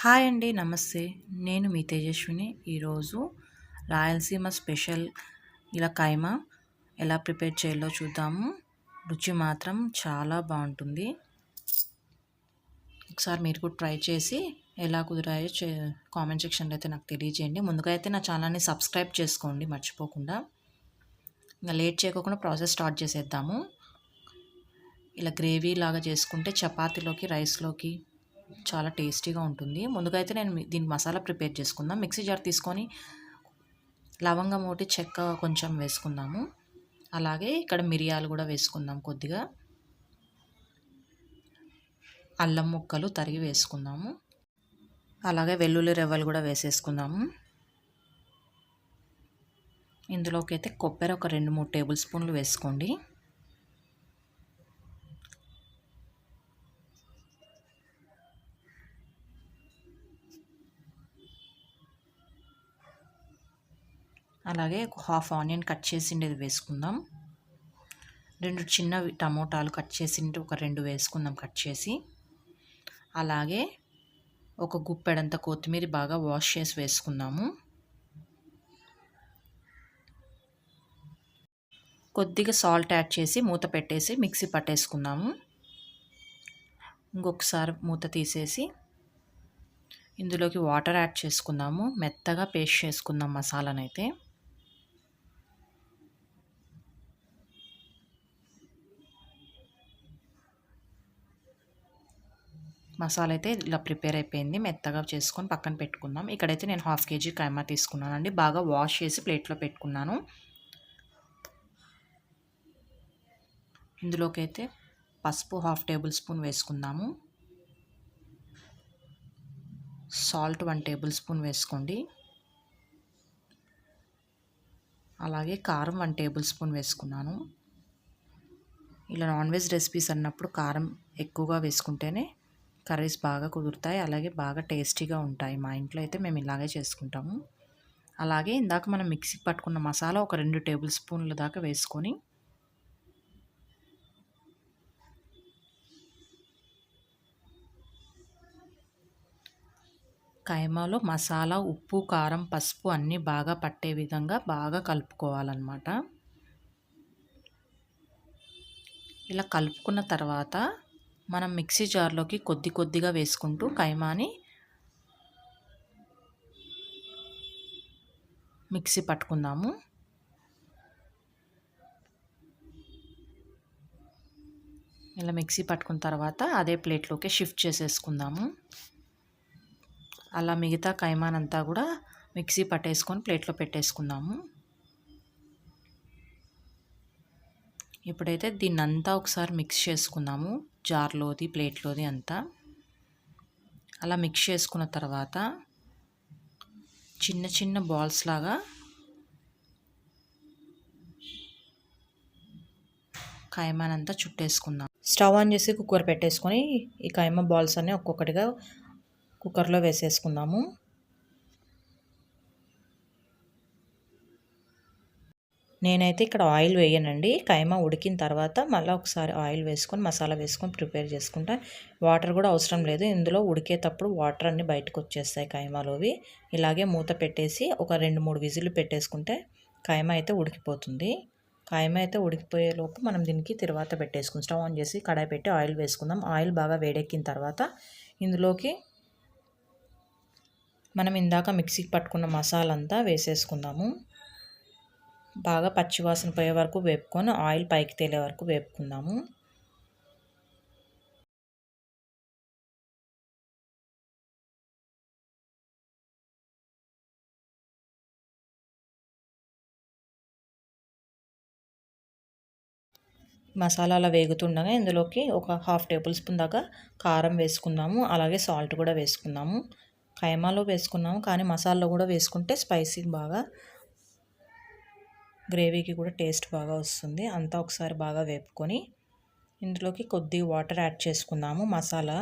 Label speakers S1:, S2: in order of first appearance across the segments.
S1: Hi అండి నమస్తే. నేను మీ తేజస్విని. ఈరోజు రాయలసీమ స్పెషల్ ఇలా కైమా ఎలా ప్రిపేర్ చేయాలో చూద్దాము. రుచి మాత్రం చాలా బాగుంటుంది. ఒకసారి మీరు కూడా ట్రై చేసి ఎలా కుదిరాయో చే కామెంట్ సెక్షన్లో అయితే నాకు తెలియజేయండి. ముందుగా అయితే నా ఛానల్ని సబ్స్క్రైబ్ చేసుకోండి మర్చిపోకుండా. ఇంకా లేట్ చేయకుండా ప్రాసెస్ స్టార్ట్ చేసేద్దాము. ఇలా గ్రేవీ లాగా చేసుకుంటే చపాతీలోకి రైస్లోకి చాలా టేస్టీగా ఉంటుంది. ముందుగా అయితే నేను దీనికి మసాలా ప్రిపేర్ చేసుకుందాం. మిక్సీ జార్ తీసుకొని లవంగం ఒకటి చెక్క కొంచెం వేసుకుందాము. అలాగే ఇక్కడ మిరియాలు కూడా వేసుకుందాం కొద్దిగా. అల్లం ముక్కలు తరిగి వేసుకుందాము. అలాగే వెల్లుల్లి రెవ్వలు కూడా వేసేసుకుందాము. ఇందులోకి అయితే కొబ్బరి ఒక రెండు మూడు టేబుల్ స్పూన్లు వేసుకోండి. అలాగే ఒక హాఫ్ ఆనియన్ కట్ చేసిండేది వేసుకుందాం. రెండు చిన్న టమోటాలు కట్ చేసిండి ఒక రెండు వేసుకుందాం కట్ చేసి. అలాగే ఒక గుప్పెడంత కొత్తిమీర బాగా వాష్ చేసి వేసుకుందాము. కొద్దిగా సాల్ట్ యాడ్ చేసి మూత పెట్టేసి మిక్సీ పట్టేసుకుందాము. ఇంకొకసారి మూత తీసేసి ఇందులోకి వాటర్ యాడ్ చేసుకుందాము. మెత్తగా పేస్ట్ చేసుకుందాం మసాలానైతే. మసాలా అయితే ఇలా ప్రిపేర్ అయిపోయింది. మెత్తగా చేసుకొని పక్కన పెట్టుకుందాం. ఇక్కడైతే నేను హాఫ్ కేజీ కైమా తీసుకున్నాను అండి బాగా వాష్ చేసి ప్లేట్లో పెట్టుకున్నాను. ఇందులోకి అయితే పసుపు హాఫ్ టేబుల్ స్పూన్ వేసుకుందాము. సాల్ట్ వన్ టేబుల్ స్పూన్ వేసుకోండి. అలాగే కారం వన్ టేబుల్ స్పూన్ వేసుకున్నాను. ఇలా నాన్ వెజ్ రెసిపీస్ అన్నప్పుడు కారం ఎక్కువగా వేసుకుంటేనే కర్రీస్ బాగా కుదురుతాయి. అలాగే బాగా టేస్టీగా ఉంటాయి. మా ఇంట్లో అయితే మేము ఇలాగే చేసుకుంటాము. అలాగే ఇందాక మనం మిక్సీ పట్టుకున్న మసాలా ఒక రెండు టేబుల్ స్పూన్ల దాకా వేసుకొని కైమాలో మసాలా ఉప్పు కారం పసుపు అన్నీ బాగా పట్టే విధంగా బాగా కలుపుకోవాలన్నమాట. ఇలా కలుపుకున్న తర్వాత మనం మిక్సీ జార్లోకి కొద్ది కొద్దిగా వేసుకుంటూ కైమాని మిక్సీ పట్టుకుందాము. ఇలా మిక్సీ పట్టుకున్న తర్వాత అదే ప్లేట్లోకి షిఫ్ట్ చేసేసుకుందాము. అలా మిగతా కైమానంతా కూడా మిక్సీ పట్టేసుకొని ప్లేట్లో పెట్టేసుకుందాము. ఇప్పుడైతే దీన్నంతా ఒకసారి మిక్స్ చేసుకుందాము. జార్లోది ప్లేట్లోది అంతా అలా మిక్స్ చేసుకున్న తర్వాత చిన్న చిన్న బాల్స్ లాగా అంతా చుట్టేసుకుందాం. స్టవ్ ఆన్ చేసి కుక్కర్ పెట్టేసుకొని ఈ కైమా బాల్స్ అన్నీ ఒక్కొక్కటిగా కుక్కర్లో వేసేసుకుందాము. నేనైతే ఇక్కడ ఆయిల్ వేయనండి. కైమా ఉడికిన తర్వాత మళ్ళీ ఒకసారి ఆయిల్ వేసుకొని మసాలా వేసుకొని ప్రిపేర్ చేసుకుంటా. వాటర్ కూడా అవసరం లేదు. ఇందులో ఉడికేటప్పుడు వాటర్ అన్నీ బయటకు వచ్చేస్తాయి కైమాలోవి. ఇలాగే మూత పెట్టేసి ఒక రెండు మూడు విజిల్లు పెట్టేసుకుంటే కైమా అయితే ఉడికిపోతుంది. కాయమ అయితే ఉడికిపోయేలోపు మనం దీనికి తర్వాత పెట్టేసుకుందాం. స్టవ్ ఆన్ చేసి కడాయి పెట్టి ఆయిల్ వేసుకుందాం. ఆయిల్ బాగా వేడెక్కిన తర్వాత ఇందులోకి మనం ఇందాక మిక్సీకి పట్టుకున్న మసాలంతా వేసేసుకుందాము. బాగా పచ్చివాసన పోయే వరకు వేపుకొని ఆయిల్ పైకి తేలే వరకు వేపుకుందాము. మసాలాలు వేగుతుండగా ఇందులోకి ఒక హాఫ్ టేబుల్ స్పూన్ దాకా కారం వేసుకుందాము. అలాగే సాల్ట్ కూడా వేసుకుందాము. కైమాలో వేసుకున్నాము కానీ మసాలాలో కూడా వేసుకుంటే స్పైసీ బాగా గ్రేవీకి కూడా టేస్ట్ బాగా వస్తుంది. అంతా ఒకసారి బాగా వేపుకొని ఇందులోకి కొద్ది వాటర్ యాడ్ చేసుకుందాము. మసాలా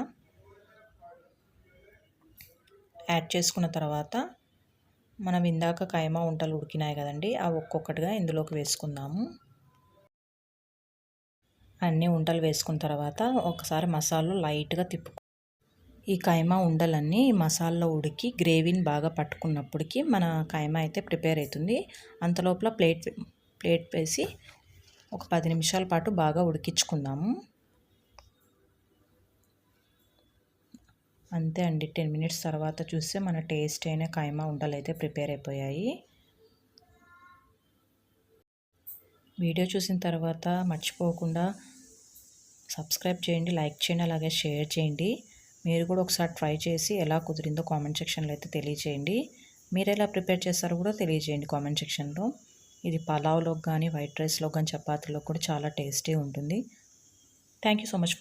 S1: యాడ్ చేసుకున్న తర్వాత మనం ఇందాక కైమా ఉంటలు ఉడికినాయి కదండి అవి ఒక్కొక్కటిగా ఇందులోకి వేసుకుందాము. అన్నీ ఉంటలు వేసుకున్న తర్వాత ఒకసారి మసాలా లైట్గా తిప్పు ఈ కైమా ఉండలన్నీ మసాల్లో ఉడికి గ్రేవీని బాగా పట్టుకున్నప్పటికీ మన కైమా అయితే ప్రిపేర్ అవుతుంది. అంతలోపల ప్లేట్ ప్లేట్ వేసి ఒక పది నిమిషాల పాటు బాగా ఉడికించుకుందాము. అంతే అండి. టెన్ మినిట్స్ తర్వాత చూస్తే మన టేస్ట్ అయిన కైమా ఉండలు అయితే ప్రిపేర్ అయిపోయాయి. వీడియో చూసిన తర్వాత మర్చిపోకుండా సబ్స్క్రైబ్ చేయండి లైక్ చేయండి అలాగే షేర్ చేయండి. మీరు కూడా ఒకసారి ట్రై చేసి ఎలా కుదిరిందో కామెంట్ సెక్షన్లో అయితే తెలియజేయండి మీరు ఎలా ప్రిపేర్ చేస్తారో కూడా తెలియజేయండి కామెంట్ సెక్షన్లో. ఇది పలావ్లోకి కానీ వైట్ రైస్లో కానీ చపాతీలో కూడా చాలా టేస్టీ ఉంటుంది. Thank you so much